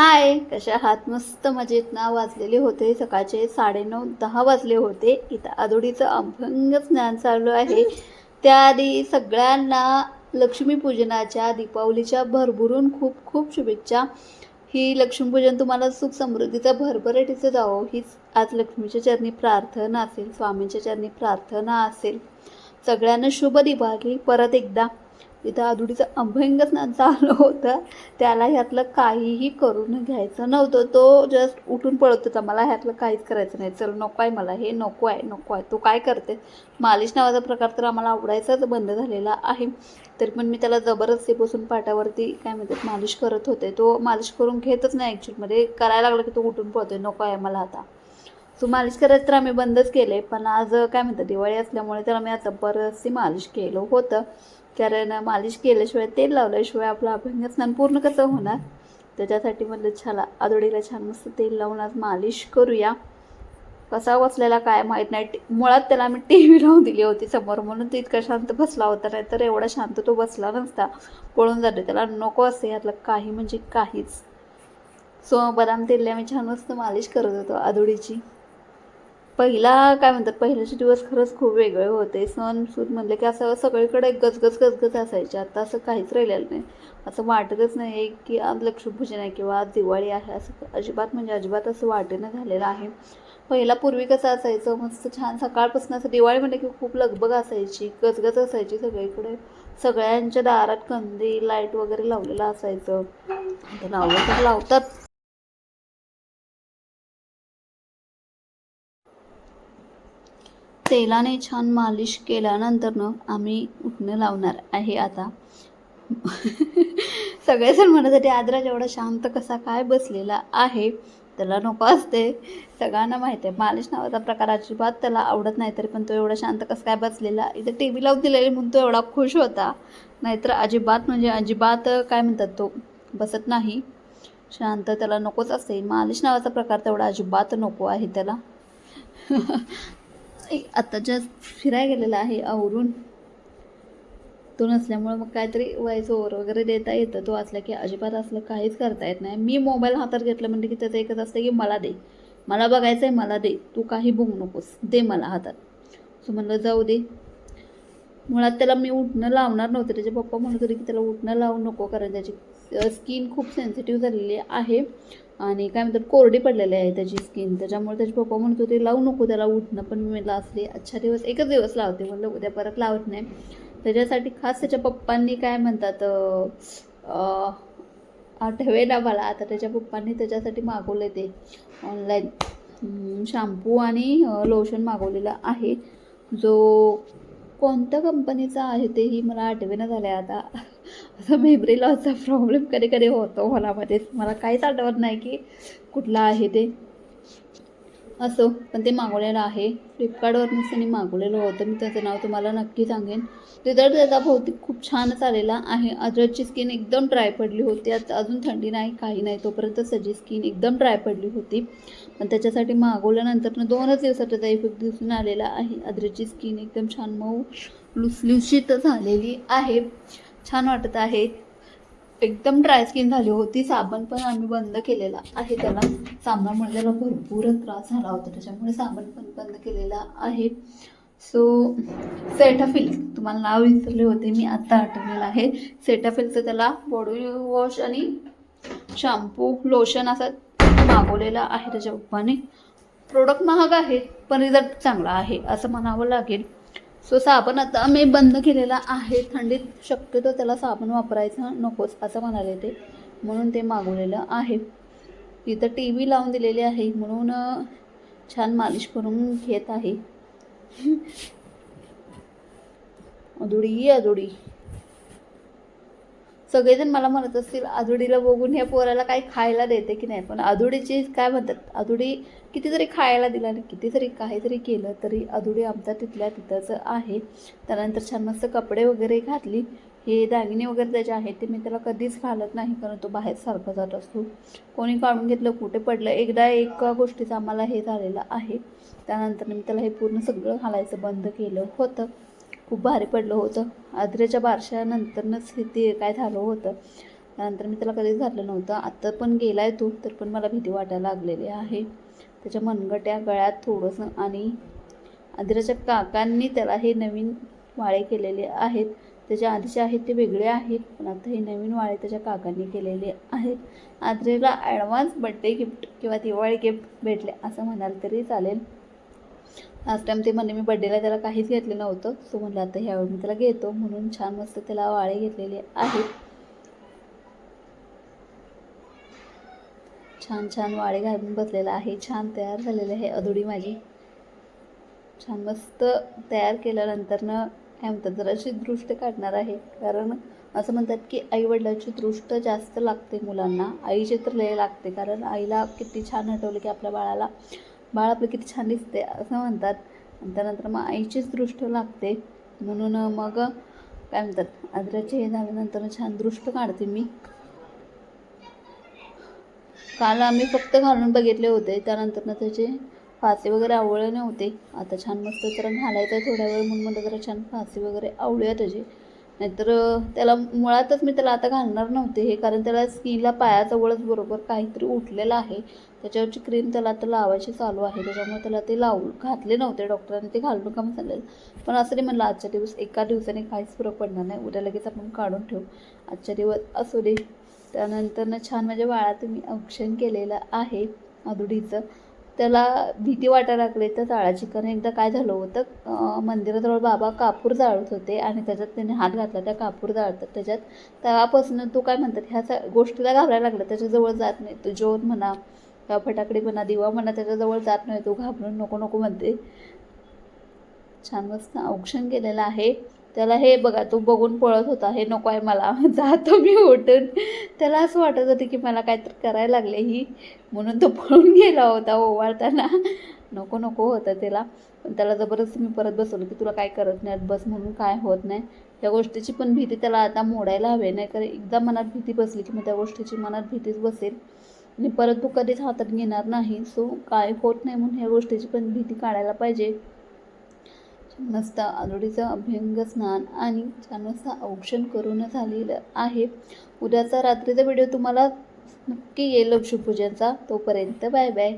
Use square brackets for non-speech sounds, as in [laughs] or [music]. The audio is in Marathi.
हाय कशा आहात? मस्त मजेत ना? वाजलेले होते सकाळचे साडेनऊ दहा वाजले होते. इथं आदोडीचं अभंग स्नान चालू आहे. त्याआधी सगळ्यांना लक्ष्मीपूजनाच्या दीपावलीच्या भरभरून खूप खूप शुभेच्छा. ही लक्ष्मीपूजन तुम्हाला सुख समृद्धीचं भरभराटीचं जावं. हीच आज लक्ष्मीच्या चरणी प्रार्थना असेल स्वामींच्या चरणी प्रार्थना असेल. सगळ्यांना शुभ दिवाळी. परत एकदा इथं आदुडीचं अभंग ना चालू होतं. त्याला ह्यातलं काहीही करून घ्यायचं नव्हतं. तो जस्ट उठून पळत होता. मला ह्यातलं काहीच करायचं नाही. चल नको आहे मला. हे नको आहे नको आहे. तो काय करते मालिश नावाचा प्रकार तर आम्हाला आवडायचाच. बंद झालेला आहे. तरी पण मी त्याला जबरदस्ती बसून पाटावरती काय म्हणतात मालिश करत होते. तो मालिश करून घेतच नाही ॲक्च्युअलमध्ये म्हणजे करायला लागला की तो उठून पळतोय. नको आहे मला आता. सो मालिश करायचं तर आम्ही बंदच केले पण आज काय म्हणतात दिवाळी असल्यामुळे त्याला मी आता बरंचशी मालिश केलं होतं. कारण मालिश केल्याशिवाय तेल लावल्याशिवाय आपलं अभ्यंग स्नान पूर्ण कसं होणार? त्याच्यासाठी म्हणलं छाला आदोडीला छान मस्त तेल लावून आज मालिश करूया. कसा बसलेला काय माहीत नाही. मुळात त्याला आम्ही टी व्ही लावून दिली होती समोर म्हणून तो इतका शांत बसला होता. नाही तर एवढा शांत तो बसला नसता. पळून जाते त्याला. नको असते यातलं काही म्हणजे काहीच. सो बदाम तेलला आम्ही छान मस्त मालिश करत होतो आदोडीची. पहिला काय म्हणतात पहिल्याचे दिवस खरंच खूप वेगळे होते. सण सूद म्हणले की असं सगळीकडे गजगज गजगज असायचे. आता असं काहीच राहिलेलं नाही. असं वाटतच नाही की आज लक्ष्मीपूजन आहे किंवा आज दिवाळी आहे. असं अजिबात म्हणजे अजिबात असं वाटेनं झालेलं आहे. पहिला पूर्वी कसं असायचं मस्त छान सकाळपासून असं दिवाळी म्हणजे की खूप लगबग असायची. गजगज असायची सगळीकडे. सगळ्यांच्या दारात कंदी लाइट वगैरे लावलेलं असायचं. आता लावलं तर लावतात. तेलाने छान मालिश केल्यानंतरनं आम्ही उठणं लावणार आहे आता. [laughs] सगळेजण म्हणत आद्रा जेवढा शांत कसा काय बसलेला आहे त्याला नको असते. सगळ्यांना माहिती आहे मालिश नावाचा प्रकार अजिबात त्याला आवडत नाही तरी पण तो एवढा शांत कसं काय बसलेला? इथे टी व्ही लावून दिलेली म्हणून तो एवढा खुश होता. नाहीतर अजिबात म्हणजे अजिबात काय म्हणतात तो बसत नाही. शांत त्याला नकोच असते. मालिश नावाचा प्रकार तेवढा अजिबात नको आहे त्याला. [laughs] आता जस्ट फिरायला गेलेला आहे आवरून. तो नसल्यामुळं मग काहीतरी व्हायचं ओर वगैरे देता येतं. तो असला की अजिबात असलं काहीच करता येत नाही. मी मोबाईल हातात घेतला म्हणजे की त्याचं एकच असतं की मला दे. मला बघायचं आहे मला दे. तू काही बघू नकोस. दे मला हातात. सो म्हणलं जाऊ दे. मुळात त्याला मी उठणं लावणार नव्हतं. त्याचे पप्पा म्हणत होते की त्याला उठणं लावू नको कारण त्याची स्किन खूप सेन्सिटिव्ह झालेली आहे. आणि काय म्हणतात कोरडी पडलेली आहे त्याची स्किन त्याच्यामुळे त्याचे पप्पा म्हणत होते लावू नको त्याला उठणं. पण मी म्हणलं असले अच्छा दिवस एकच दिवस लावते. म्हणलं उद्या परत लावत नाही. त्याच्यासाठी खास त्याच्या पप्पांनी काय म्हणतात आठवे ना मला. आता त्याच्या पप्पांनी त्याच्यासाठी मागवले ते ऑनलाईन शॅम्पू आणि लोशन मागवलेलं आहे. जो कोणत्या कंपनीचा आहे तेही मला आठवेना झालं आहे आता. असा मेमरी लॉसचा प्रॉब्लेम कधी कधी होतो मला मला काहीच आठवत नाही की कुठला आहे ते. असो पण ते मागवलेलं आहे. फ्लिपकार्टवरूनच त्यांनी मागवलेलं होतं. मी त्याचं नाव तुम्हाला नक्की सांगेन. रिझल्ट त्याचा भौतिक खूप छानच आलेला आहे. अद्रकची स्किन एकदम ड्राय पडली होती. आता अजून थंडी नाही काही नाही. तोपर्यंत सजी स्किन एकदम ड्राय पडली होती. पण त्याच्यासाठी मागवल्यानंतर दोनच दिवसात त्याचा इफेक्ट दिसून आलेला आहे. अद्रकची स्किन एकदम छान मऊ लुसलुशीत झालेली आहे. छान वाटत आहे. एकदम ड्राय स्किन झाली होती. साबण पण आम्ही बंद केलेला आहे. त्याला साबणामुळे त्याला भरपूर त्रास झाला होता. त्याच्यामुळे साबण पण बंद केलेला आहे. सो सेटाफिल तुम्हाला नाव विसरले होते. मी आत्ता आठवलेलं आहे. सेटाफिलचं त्याला बॉडी वॉश आणि शॅम्पू लोशन असं मागवलेलं आहे. त्याच्या पप्पाने प्रोडक्ट महाग आहे पण रिझल्ट चांगला आहे असं म्हणावं लागेल. सो साबण आता मी बंद केलेला आहे थंडीत शक्यतो त्याला साबण वापरायचं नकोच असं म्हणाले ते. म्हणून ते मागवलेलं आहे. इथं टी व्ही लावून दिलेली आहे म्हणून छान मालिश करून घेत आहे. [laughs] अदुडी अदुडी सगळेजण मला म्हणत असतील आधुडीला बघून ह्या पोराला काही खायला देते की नाही? पण आदुडीची काय म्हणतात आधुडी कितीतरी खायला दिला आणि कितीतरी काहीतरी केलं तरी आधुडी आमचा तिथल्या तिथंच आहे. त्यानंतर छान मस्त कपडे वगैरे घातली. हे दागिने वगैरे त्याचे आहेत ते मी त्याला कधीच घालत नाही कारण तो बाहेर सारखा जात असतो. कोणी काढून घेतलं कुठे पडलं एकदा एका गोष्टीचं आम्हाला हे झालेलं आहे. त्यानंतर मी त्याला हे पूर्ण सगळं घालायचं बंद केलं होतं. खूप भारी पडलं होतं. आद्रेच्या बारशानंतरनंच हे ते काय झालं होतं. त्यानंतर मी त्याला कधीच घातलं नव्हतं. आत्ता पण गेला आहे तो तर पण मला भीती वाटायला लागलेली आहे. त्याच्या मनगट्या गळ्यात थोडंसं आणि आदिराच्या काकांनी त्याला हे नवीन वाळे केलेले आहेत. त्याच्या आधीचे आहेत ते वेगळे आहेत पण आता हे नवीन वाळे त्याच्या काकांनी केलेले आहेत. आद्रेला ॲडव्हान्स बड्डे गिफ्ट किंवा दिवाळी गिफ्ट भेटले असं म्हणाल तरी चालेल. लास्ट टाइम ते म्हणले मी बड्डेला त्याला काहीच घेतलं नव्हतं. सो म्हणलं आता ह्यावेळी मी त्याला घेतो. म्हणून छान मस्त त्याला वाळे घेतलेले आहेत. छान छान वाळे घालून बसलेला आहे. छान तयार झालेलं आहे अधुडी माझी. छान मस्त तयार केल्यानंतरनं काय म्हणतात जराशी दृष्ट काढणार आहे. कारण असं म्हणतात की आईवडिलांची दृष्ट जास्त लागते मुलांना. आईचे तर लय लागते. कारण आईला किती छान हटवलं की आपल्या बाळाला बाळ आपलं किती छान दिसते असं म्हणतात. आणि त्यानंतर मग आईचीच दृष्ट लागते. म्हणून मग काय म्हणतात? आदराचे हे झाल्यानंतर छान दृष्ट काढते मी. काल आम्ही फक्त घालून बघितले होते. त्यानंतर त्याचे फासे वगैरे आवळले नव्हते. आता छान मस्त जरा घालायचं थोड्या वेळ म्हणून मला जरा छान फासे वगैरे आवळूया त्याचे. नाहीतर त्याला मुळातच मी त्याला आता घालणार नव्हते हे कारण त्याला स्कीनला पायाजवळच बरोबर काहीतरी उठलेलं आहे. त्याच्यावरची क्रीम त्याला आता लावायची चालू आहे. त्याच्यामुळे त्याला ते लावू घातले नव्हते डॉक्टरांनी ते घालून का सांगितलं. पण असं नाही म्हणलं आजच्या दिवस एका दिवसाने काहीच फरक पडणार नाही. उद्या लगेच आपण काढून ठेवू. आजच्या दिवस असू दे. त्यानंतरनं छान माझ्या बाळाचं मी औक्षण केलेलं आहे अधुडीचं. त्याला भीती वाटायला लागली. तर जाळाची कारण एकदा काय झालं होतं मंदिराजवळ बाबा कापूर जाळत होते आणि त्याच्यात त्याने हात घातला. त्या कापूर जाळतात त्याच्यात तेव्हापासून तो काय म्हणतात ह्या स- गोष्टीला घाबरायला लागला. त्याच्याजवळ जात नाही. तो जेवण म्हणा किंवा फटाकडे म्हणा दिवा म्हणा त्याच्याजवळ जात नाही. तो घाबरून नको नको म्हणते. छान मस्त औक्षण केलेलं आहे. त्याला हे बघा तू बघून पळत होता हे नको आहे मला [laughs] जातो मी उठून. त्याला असं वाटत होतं की मला काहीतरी करायला लागले ही म्हणून तो पळून गेला होता ओवाळताना. नको नको होतं त्याला. पण त्याला जबरदस्ती मी परत बसवलं की तुला काय करत नाही बस म्हणून काय होत नाही. त्या गोष्टीची पण भीती त्याला आता मोडायला हवे नाही कारण एकदा मनात भीती बसली की मग त्या गोष्टीची मनात भीतीच बसेल. आणि परत तू कधीच हातात घेणार नाही सो काय होत नाही म्हणून ह्या गोष्टीची पण भीती काढायला पाहिजे. मस्त आलुडीचं अभ्यंग स्नान आणि छान मस्त औक्षण करून झालेलं आहे. उद्याचा रात्रीचा व्हिडिओ तुम्हाला नक्की येईल लक्ष्मीपूजनचा. तोपर्यंत बाय बाय.